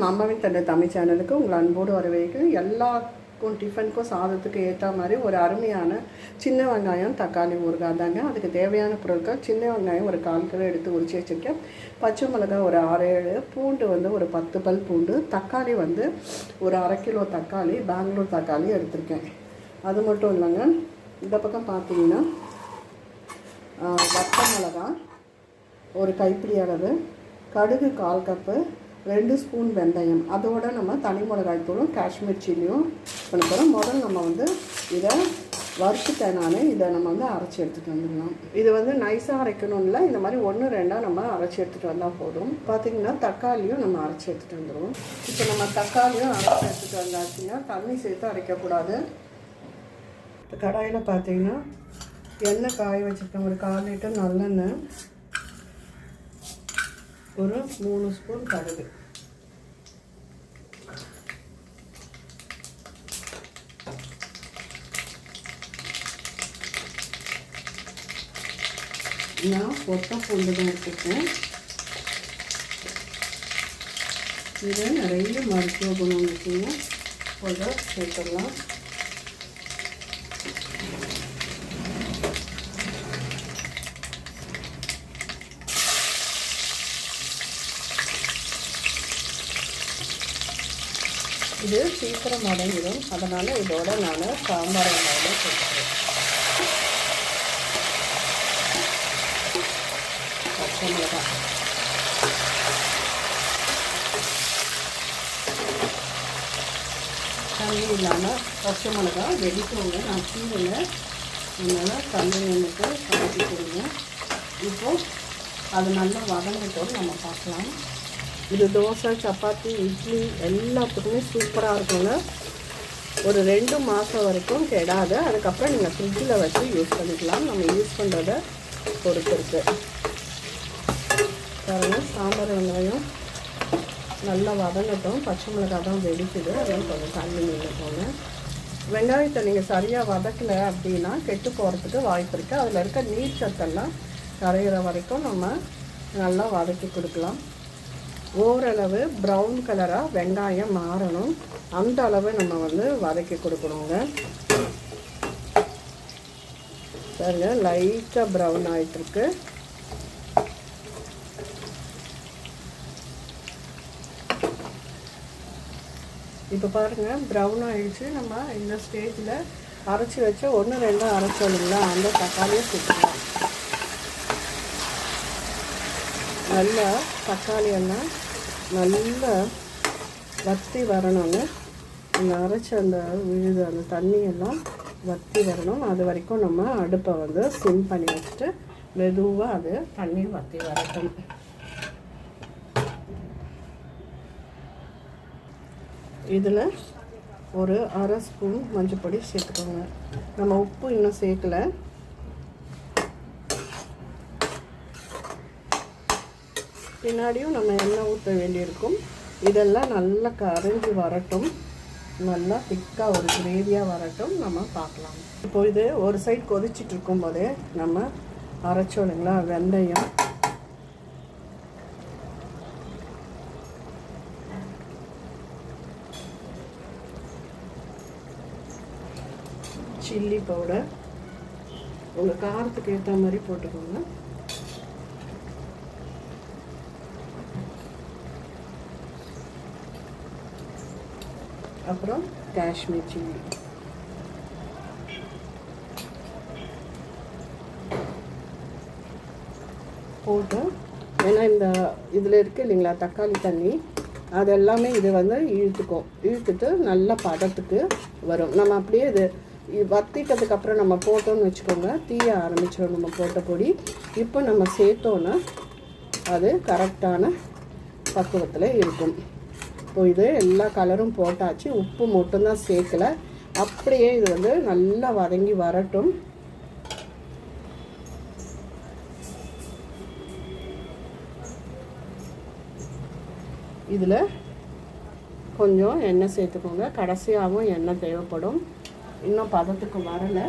நம்ம அம்மாவின் தந்தை தமிழ் சேனலுக்கு உங்கள் அன்போடு வரவேற்கும் எல்லாருக்கும் டிஃபனுக்கும் சாதத்துக்கு ஏற்ற மாதிரி ஒரு அருமையான சின்ன வெங்காயம் தக்காளி ஊறுகாய் தாங்க. அதுக்கு தேவையான பொருட்கள் சின்ன வெங்காயம் ஒரு கால் கிலோ எடுத்து உரிச்சு வச்சுருக்கேன். பச்சை மிளகாய் ஒரு ஆறு ஏழு பூண்டு வந்து ஒரு பத்து பல் பூண்டு தக்காளி வந்து ஒரு அரை கிலோ தக்காளி பெங்களூர் தக்காளி எடுத்திருக்கேன். அது மட்டும் இல்லைங்க. இந்த பக்கம் பார்த்தீங்கன்னா ஆஹ், வத்த மிளகாய் ஒரு கைப்பிடி அளவு கடுகு கால் கப்பு ரெண்டு ஸ்பூன் வெந்தயம். அதோட நம்ம தனி மிளகாய் தூளும் காஷ்மீர் சில்லியும் பண்ண போகிறோம் முதல்ல நம்ம வந்து இதை வறுத்துட்டேன் நான் இதை நம்ம வந்து அரைச்சி எடுத்துகிட்டு வந்துடலாம். இது வந்து நைஸாக அரைக்கணும் இல்லை இந்த மாதிரி ஒன்று ரெண்டாக நம்ம அரைச்சி எடுத்துகிட்டு வந்தால் போதும். பார்த்தீங்கன்னா தக்காளியும் நம்ம அரைச்சி எடுத்துகிட்டு வந்துடுவோம் இப்போ நம்ம தக்காளியும் அரைச்சி எடுத்துகிட்டு வந்தாச்சுன்னா தண்ணி சேர்த்து அரைக்கக்கூடாது. இப்போ கடாயில் பார்த்தீங்கன்னா எண்ணெய் காய வச்சுருக்கேன். ஒரு கால் லிட்டர் நல்லெண்ணெய். ஒரு மூணு ஸ்பூன் கடுகு. நான் பொட்டை பூண்டு தான் எடுத்துருக்கேன் இதில் நிறைய மருத்துவ குணம் இருக்குங்க கொஞ்சம் சேர்த்துடலாம். இது சீக்கிரம் அடங்கிடும் அதனால் இதோட நான் சாம்பார் வெங்காயம் சேர்த்துக்கிறேன். பச்சை மிளகாய். தண்ணி இல்லாமல் பச்சை மிளகாய் வெடிக்கோங்க நான் கீழே அதனால் தண்ணி நின்றுட்டு கலக்கி கொடுங்க. இப்போது அது நல்லா வதங்கிட்டோம். நம்ம பார்க்கலாம். இது தோசை சப்பாத்தி இட்லி எல்லாத்துக்குமே சூப்பராக இருக்குங்க. ஒரு ரெண்டு மாதம் வரைக்கும் கெடாது. அதுக்கப்புறம் நீங்கள் ஃப்ரிட்ஜில் வச்சு யூஸ் பண்ணிக்கலாம். நம்ம யூஸ் பண்ணுறத பொறுத்து இருக்கு. சாம்பார் வெங்காயம் நல்லா வதங்கட்டும். பச்சை மிளகாய் தான் வெடிக்குது. அதெல்லாம் கொஞ்சம் தண்ணி நின்றுக்கோங்க. வெங்காயத்தை நீங்கள் சரியாக வதக்கலை அப்படின்னா கெட்டு போகிறதுக்கு வாய்ப்பு இருக்குது அதில் இருக்க நீர் சத்தெல்லாம் கரையிற வரைக்கும் நம்ம நல்லா வதக்கி கொடுக்கலாம். ஓரளவு ப்ரௌன் கலராக வெங்காயம் மாறணும். அந்த அளவு நம்ம வந்து வதக்கி கொடுக்கணுங்க. பாருங்க லைட்டாக ப்ரௌன் ஆகிட்டுருக்கு இப்போ பாருங்கள் ப்ரௌன் ஆகிடுச்சு நம்ம இந்த ஸ்டேஜில் அரைச்சி வச்சு ஒன்று ரெண்டும் அரைச்சோம் இல்லைங்களா? அந்த தக்காளியை சேர்த்துக்கலாம். நல்லா தக்காளி எல்லாம் நல்லா வத்தி வரணுங்க அந்த அரைச்ச அந்த விழுது அந்த தண்ணியெல்லாம் வத்தி வரணும். அது வரைக்கும் நம்ம அடுப்பை வந்து சிம் பண்ணி வச்சுட்டு மெதுவாக அது தண்ணி வத்தி வரட்டும். இதில் ஒரு அரை ஸ்பூன் மஞ்சள் பொடி சேர்த்துக்கோங்க. நம்ம உப்பு இன்னும் சேர்க்கலை. பின்னாடியும் நம்ம எண்ணெய் ஊற்ற வேண்டியிருக்கும். இதெல்லாம் நல்லா கரைஞ்சி வரட்டும். நல்லா திக்காக ஒரு கிரேவியாக வரட்டும். நம்ம பார்க்கலாம். இப்போ இது ஒரு சைடு கொதிச்சிட்டு இருக்கும்போதே நம்ம அரைச்சோம் இல்லைங்களா வெந்தயம். சில்லி பவுடர் உங்கள் காரத்துக்கு ஏற்ற மாதிரி போட்டுக்கோங்க. அப்புறம் காஷ்மீர் சில்லி. போட்டு ஏன்னா இந்த இதில் இருக்குது இல்லைங்களா தக்காளி தண்ணி அது எல்லாமே இது வந்து இழுத்துக்கும். இழுத்துட்டு நல்ல பதத்துக்கு வரும். நம்ம அப்படியே இது வத்திட்டதுக்கப்புறம் நம்ம போட்டோம்னு வச்சுக்கோங்க தீய ஆரம்பிச்சிடும் நம்ம போட்ட பொடி. இப்போ நம்ம சேர்த்தோன்னா அது கரெக்டான பக்குவத்தில் இருக்கும். இப்போ இது எல்லா கலரும் போட்டாச்சு உப்பு மட்டும்தான் சேர்க்கல. அப்படியே இது வந்து நல்லா வதங்கி வரட்டும். இதில் கொஞ்சம் எண்ணெய் சேர்த்துக்கோங்க. கடைசியாகவும் எண்ணெய் தேவைப்படும். இன்னும் பதத்துக்கு வரலை.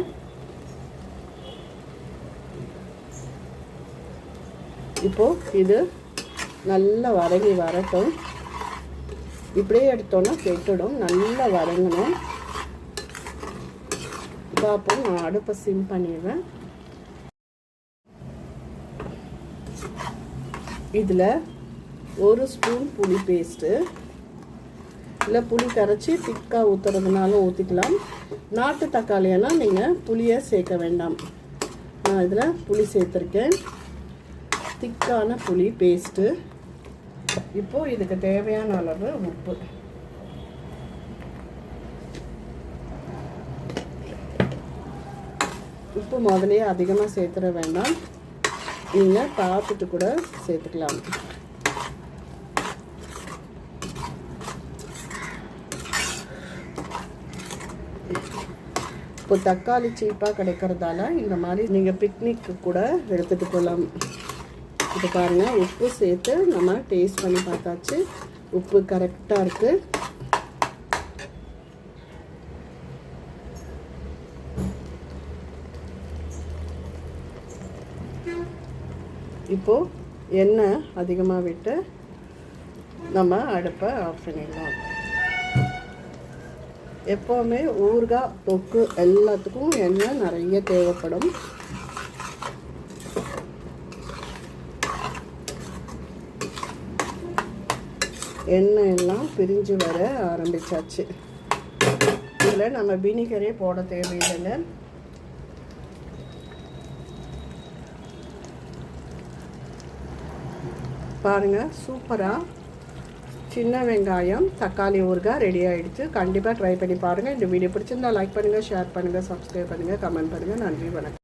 இப்போது இது நல்லா வதங்கி வரட்டும். இப்படியே எடுத்தோன்னா கெட்டுடும். நல்லா வதங்கணும். பார்ப்போம் நான் அடுப்பை சிம் பண்ணிடுவேன் இதில் ஒரு ஸ்பூன் புளி பேஸ்ட்டு. இல்லை புளி கரைச்சி திக்காக ஊற்றுறதுனாலும் ஊற்றிக்கலாம் நாட்டு தக்காளியெல்லாம் நீங்கள் புளியை சேர்க்க வேண்டாம். நான் இதில் புளி சேர்த்துருக்கேன். திக்கான புளி பேஸ்ட்டு. இப்போது இதுக்கு தேவையான அளவு உப்பு. உப்பு முதலையே அதிகமாக சேர்த்துட வேண்டாம். நீங்கள் பார்த்துட்டு கூட சேர்த்துக்கலாம். இப்போ தக்காளி சீப்பாக கிடைக்கிறதால இந்த மாதிரி நீங்கள் பிக்னிக்கு கூட எடுத்துகிட்டு போகலாம் இப்போ பாருங்கள் உப்பு சேர்த்து நம்ம டேஸ்ட் பண்ணி பார்த்தாச்சு. உப்பு கரெக்டாக இருக்குது இப்போது எண்ணெய் அதிகமாக விட்டு நம்ம அடுப்பை ஆஃப் பண்ணிடலாம். எப்போவுமே ஊறுகாய் தொக்கு எல்லாத்துக்கும் எண்ணெய் நிறைய தேவைப்படும். எண்ணெய் எல்லாம் பிரிஞ்சு வர ஆரம்பிச்சாச்சு. இதில் நம்ம வினிகரே போட தேவையில்லை பாருங்கள் சூப்பராக சின்ன வெங்காயம் தக்காளி ஊறுகாய் ரெடி ஆகிடுச்சு கண்டிப்பாக ட்ரை பண்ணி பாருங்கள் இந்த வீடியோ பிடிச்சிருந்தால் லைக் பண்ணுங்கள் ஷேர் பண்ணுங்கள் சப்ஸ்கிரைப் பண்ணுங்கள் கமெண்ட் பண்ணுங்கள் நன்றி வணக்கம்.